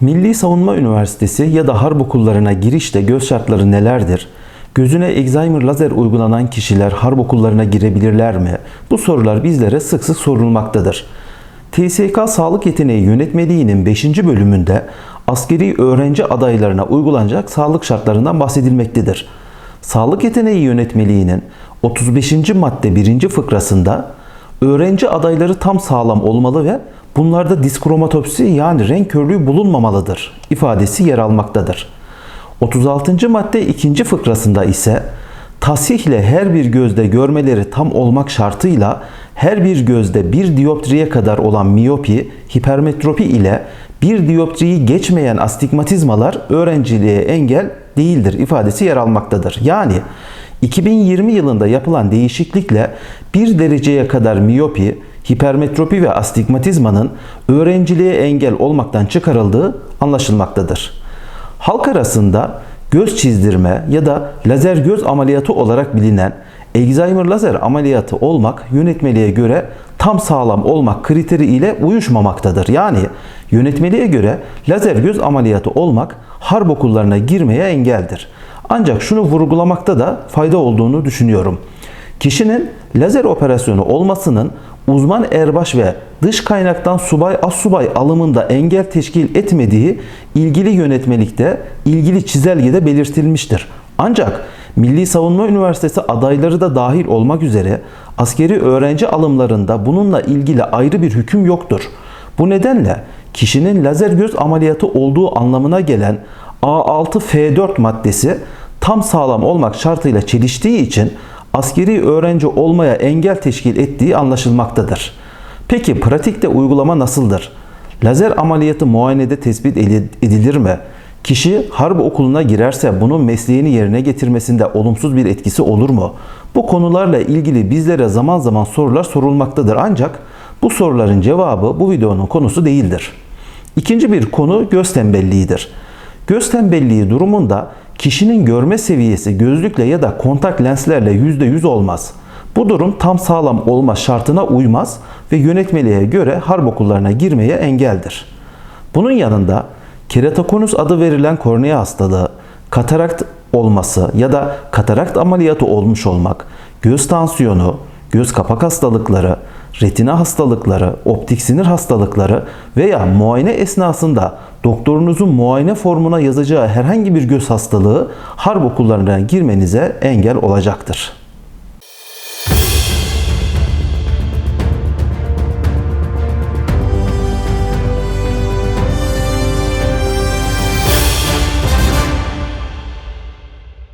Milli Savunma Üniversitesi ya da harp okullarına girişte göz şartları nelerdir? Gözüne Excimer lazer uygulanan kişiler harp okullarına girebilirler mi? Bu sorular bizlere sık sık sorulmaktadır. TSK Sağlık Yeteneği Yönetmeliği'nin 5. bölümünde askeri öğrenci adaylarına uygulanacak sağlık şartlarından bahsedilmektedir. Sağlık Yeteneği Yönetmeliği'nin 35. madde 1. fıkrasında öğrenci adayları tam sağlam olmalı ve bunlarda diskromatopsi yani renk körlüğü bulunmamalıdır ifadesi yer almaktadır. 36. madde 2. fıkrasında ise tasihle her bir gözde görmeleri tam olmak şartıyla her bir gözde bir dioptriye kadar olan miyopi, hipermetropi ile bir dioptriyi geçmeyen astigmatizmalar öğrenciliğe engel değildir ifadesi yer almaktadır. Yani 2020 yılında yapılan değişiklikle bir dereceye kadar miyopi, hipermetropi ve astigmatizmanın öğrenciliğe engel olmaktan çıkarıldığı anlaşılmaktadır. Halk arasında göz çizdirme ya da lazer göz ameliyatı olarak bilinen Alzheimer lazer ameliyatı olmak yönetmeliğe göre tam sağlam olmak kriteri ile uyuşmamaktadır. Yani yönetmeliğe göre lazer göz ameliyatı olmak harp okullarına girmeye engeldir. Ancak şunu vurgulamakta da fayda olduğunu düşünüyorum. Kişinin lazer operasyonu olmasının uzman erbaş ve dış kaynaktan subay assubay alımında engel teşkil etmediği ilgili yönetmelikte, ilgili çizelgede belirtilmiştir. Ancak Milli Savunma Üniversitesi adayları da dahil olmak üzere askeri öğrenci alımlarında bununla ilgili ayrı bir hüküm yoktur. Bu nedenle kişinin lazer göz ameliyatı olduğu anlamına gelen A6F4 maddesi tam sağlam olmak şartıyla çeliştiği için askeri öğrenci olmaya engel teşkil ettiği anlaşılmaktadır. Peki pratikte uygulama nasıldır? Lazer ameliyatı muayenede tespit edilir mi? Kişi harp okuluna girerse bunun mesleğini yerine getirmesinde olumsuz bir etkisi olur mu? Bu konularla ilgili bizlere zaman zaman sorular sorulmaktadır ancak bu soruların cevabı bu videonun konusu değildir. İkinci bir konu göz tembelliğidir. Göz tembelliği durumunda kişinin görme seviyesi gözlükle ya da kontak lenslerle %100 olmaz. Bu durum tam sağlam olma şartına uymaz ve yönetmeliğe göre harp okullarına girmeye engeldir. Bunun yanında keratokonus adı verilen kornea hastalığı, katarakt olması ya da katarakt ameliyatı olmuş olmak, göz tansiyonu, göz kapak hastalıkları, retina hastalıkları, optik sinir hastalıkları veya muayene esnasında doktorunuzun muayene formuna yazacağı herhangi bir göz hastalığı harp okullarına girmenize engel olacaktır.